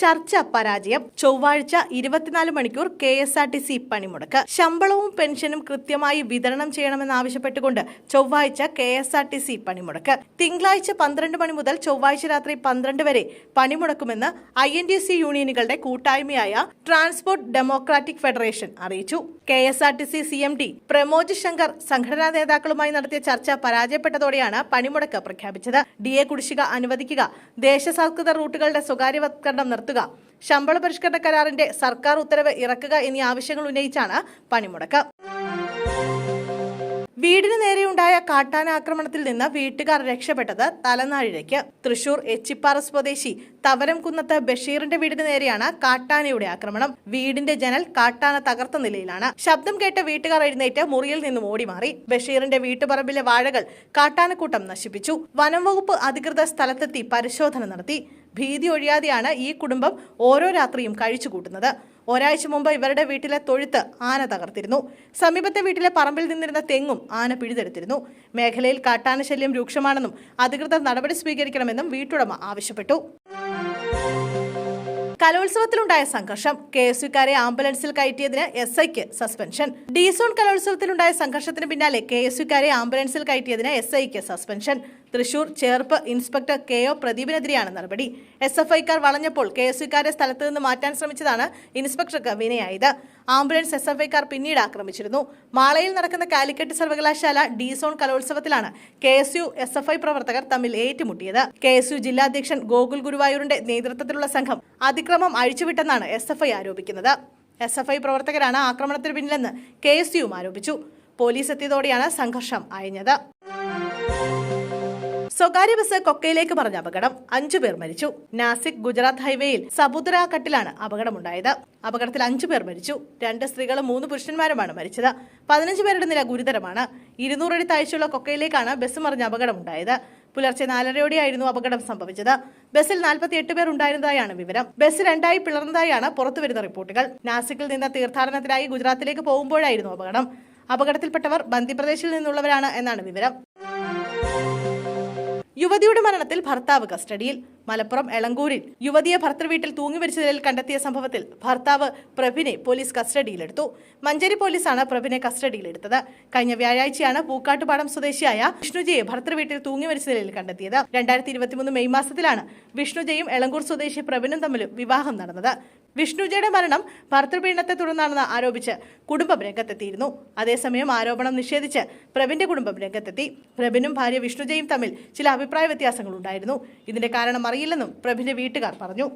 ചർച്ച പരാജയം. ചൊവ്വാഴ്ച ഇരുപത്തിനാല് മണിക്കൂർ K S R T C പണിമുടക്ക്. ശമ്പളവും പെൻഷനും കൃത്യമായി വിതരണം ചെയ്യണമെന്നാവശ്യപ്പെട്ടുകൊണ്ട് ചൊവ്വാഴ്ച K S R T C പണിമുടക്ക്. തിങ്കളാഴ്ച പന്ത്രണ്ട് മണി മുതൽ ചൊവ്വാഴ്ച രാത്രി പന്ത്രണ്ട് വരെ പണിമുടക്കുമെന്ന് ഐ എൻ ടി സി യൂണിയനുകളുടെ കൂട്ടായ്മയായ ട്രാൻസ്പോർട്ട് ഡെമോക്രാറ്റിക് ഫെഡറേഷൻ അറിയിച്ചു. K S R T C C M D Pramod Shankar സംഘടനാ നേതാക്കളുമായി നടത്തിയ ചർച്ച പരാജയപ്പെട്ടതോടെയാണ് പണിമുടക്ക് പ്രഖ്യാപിച്ചത്. ഡി എ കുടിശ്ശിക അനുവദിക്കുക. ദേശസാത്കൃത റൂട്ടുകളുടെ സ്വകാര്യവത്കരണം നിർത്തുക. ശമ്പള പരിഷ്കരണ കരാറിന്റെ സർക്കാർ ഉത്തരവ് ഇറക്കുക എന്നീ ആവശ്യങ്ങൾ ഉന്നയിച്ചാണ് പണിമുടക്ക്. വീടിന് നേരെയുണ്ടായ കാട്ടാന ആക്രമണത്തിൽ നിന്ന് വീട്ടുകാർ രക്ഷപ്പെട്ടത് തലനാഴിഴയ്ക്ക് തൃശൂർ എച്ചിപ്പാറ സ്വദേശി തവരം കുന്നത്ത് ബഷീറിന്റെ വീടിന് നേരെയാണ് കാട്ടാനയുടെ ആക്രമണം. വീടിന്റെ ജനൽ കാട്ടാന തകർത്ത നിലയിലാണ്. ശബ്ദം കേട്ട വീട്ടുകാർ എഴുന്നേറ്റ് മുറിയിൽ നിന്നും ഓടി മാറി ബഷീറിന്റെ വീട്ടുപറമ്പിലെ വാഴകൾ കാട്ടാനക്കൂട്ടം നശിപ്പിച്ചു. വനംവകുപ്പ് അധികൃത സ്ഥലത്തെത്തി പരിശോധന നടത്തി. ഭീതി ഒഴിയാതെയാണ് ഈ കുടുംബം ഓരോ രാത്രിയും കഴിച്ചുകൂട്ടുന്നത് ഒരാഴ്ച മുമ്പ് ഇവരുടെ വീട്ടിലെ തൊഴുത്ത് ആന തകർത്തിരുന്നു. സമീപത്തെ വീട്ടിലെ പറമ്പിൽ നിന്നിരുന്ന തെങ്ങും ആന പിഴുതെടുത്തിരുന്നു. മേഖലയിൽ കാട്ടാന ശല്യം രൂക്ഷമാണെന്നും അധികൃതർ നടപടി സ്വീകരിക്കണമെന്നും വീട്ടുടമ ആവശ്യപ്പെട്ടു. കലോത്സവത്തിലുണ്ടായ സംഘർഷം. കെ എസ് യുക്കാരെ ആംബുലൻസിൽ കയറ്റിയതിന് എസ് ഐക്ക് സസ്പെൻഷൻ. ഡി സോൺ കലോത്സവത്തിലുണ്ടായ സംഘർഷത്തിന് പിന്നാലെ കെ എസ് യുക്കാരെ ആംബുലൻസിൽ കയറ്റിയതിന് എസ് ഐക്ക് suspension. Thrissur Cherpu inspector K O പ്രദീപിനെതിരെയാണ് നടപടി. എസ് എഫ് ഐക്കാർ വളഞ്ഞപ്പോൾ കെ എസ് യുക്കാരെ സ്ഥലത്ത് നിന്ന് മാറ്റാൻ ശ്രമിച്ചതാണ് ഇൻസ്പെക്ടർക്ക് വിനയായത്. ആംബുലൻസ് എസ് എഫ് ഐക്കാർ പിന്നീട് ആക്രമിച്ചിരുന്നു. മാളയിൽ നടക്കുന്ന കാലിക്കറ്റ് സർവകലാശാല D zone കലോത്സവത്തിലാണ് K S U S F I പ്രവർത്തകർ തമ്മിൽ ഏറ്റുമുട്ടിയത്. കെ എസ് യു ജില്ലാധ്യക്ഷൻ ഗോകുൽ ഗുരുവായൂരിന്റെ നേതൃത്വത്തിലുള്ള സംഘം അതിക്രമം അഴിച്ചുവിട്ടെന്നാണ് എസ് എഫ് ഐ ആരോപിക്കുന്നത്. എസ് എഫ് ഐ പ്രവർത്തകരാണ് ആക്രമണത്തിന് പിന്നിലെന്ന് കെ എസ് യു ആരോപിച്ചു. പോലീസ് എത്തിയതോടെയാണ് സംഘർഷം അയഞ്ഞത്. സ്വകാര്യ ബസ് കൊക്കയിലേക്ക് മറിഞ്ഞ അപകടം അഞ്ചു പേർ മരിച്ചു. നാസിക് ഗുജറാത്ത് ഹൈവേയിൽ സമുദ്രാഘട്ടിലാണ് അപകടമുണ്ടായത്. അപകടത്തിൽ അഞ്ചു പേർ മരിച്ചു. രണ്ട് സ്ത്രീകളും മൂന്ന് പുരുഷന്മാരുമാണ് മരിച്ചത്. പതിനഞ്ച് പേരുടെ നില ഗുരുതരമാണ്. ഇരുന്നൂറടി താഴ്ചയുള്ള കൊക്കയിലേക്കാണ് ബസ് മറിഞ്ഞ അപകടമുണ്ടായത്. പുലർച്ചെ നാലരയോടെയായിരുന്നു അപകടം സംഭവിച്ചത്. ബസ്സിൽ നാൽപ്പത്തിയെട്ട് പേർ ഉണ്ടായിരുന്നതായാണ് വിവരം. ബസ് രണ്ടായി പിളർന്നതായാണ് പുറത്തുവരുന്ന റിപ്പോർട്ടുകൾ. നാസിക്കിൽ നിന്ന് തീർത്ഥാടനത്തിനായി ഗുജറാത്തിലേക്ക് പോകുമ്പോഴായിരുന്നു അപകടം. അപകടത്തിൽപ്പെട്ടവർ ബന്ദിപ്രദേശിൽ നിന്നുള്ളവരാണ് എന്നാണ് വിവരം. യുവതിയുടെ മരണത്തിൽ ഭർത്താവ് കസ്റ്റഡിയിൽ. മലപ്പുറം എളങ്കൂരിൽ യുവതിയെ ഭർത്തൃവീട്ടിൽ തൂങ്ങിമരിച്ച നിലയിൽ കണ്ടെത്തിയ സംഭവത്തിൽ ഭർത്താവ് പ്രഭിനെ പോലീസ് കസ്റ്റഡിയിലെടുത്തു. മഞ്ചേരി പോലീസാണ് പ്രഭിനെ കസ്റ്റഡിയിലെടുത്തത്. കഴിഞ്ഞ വ്യാഴാഴ്ചയാണ് പൂക്കാട്ടുപാടം സ്വദേശിയായ വിഷ്ണുജയെ ഭർത്തൃവീട്ടിൽ തൂങ്ങിമരിച്ച നിലയിൽ കണ്ടെത്തിയത്. രണ്ടായിരത്തി ഇരുപത്തിമൂന്ന് മെയ് മാസത്തിലാണ് വിഷ്ണുജയും എളങ്കൂർ സ്വദേശി പ്രഭിനും തമ്മിൽ വിവാഹം നടന്നത്. വിഷ്ണുജയുടെ മരണം ഭർത്തൃപീഡനത്തെ തുടർന്നാണെന്ന് ആരോപിച്ച് കുടുംബം രംഗത്തെത്തിയിരുന്നു. അതേസമയം ആരോപണം നിഷേധിച്ച് പ്രവിന്റെ കുടുംബം രംഗത്തെത്തി. പ്രബിനും ഭാര്യ വിഷ്ണുജയും തമ്മിൽ ചില അഭിപ്രായ വ്യത്യാസങ്ങൾ ഉണ്ടായിരുന്നു ഇതിന്റെ കാരണം അറിയില്ലെന്നും പ്രഭിന്റെ വീട്ടുകാർ പറഞ്ഞു.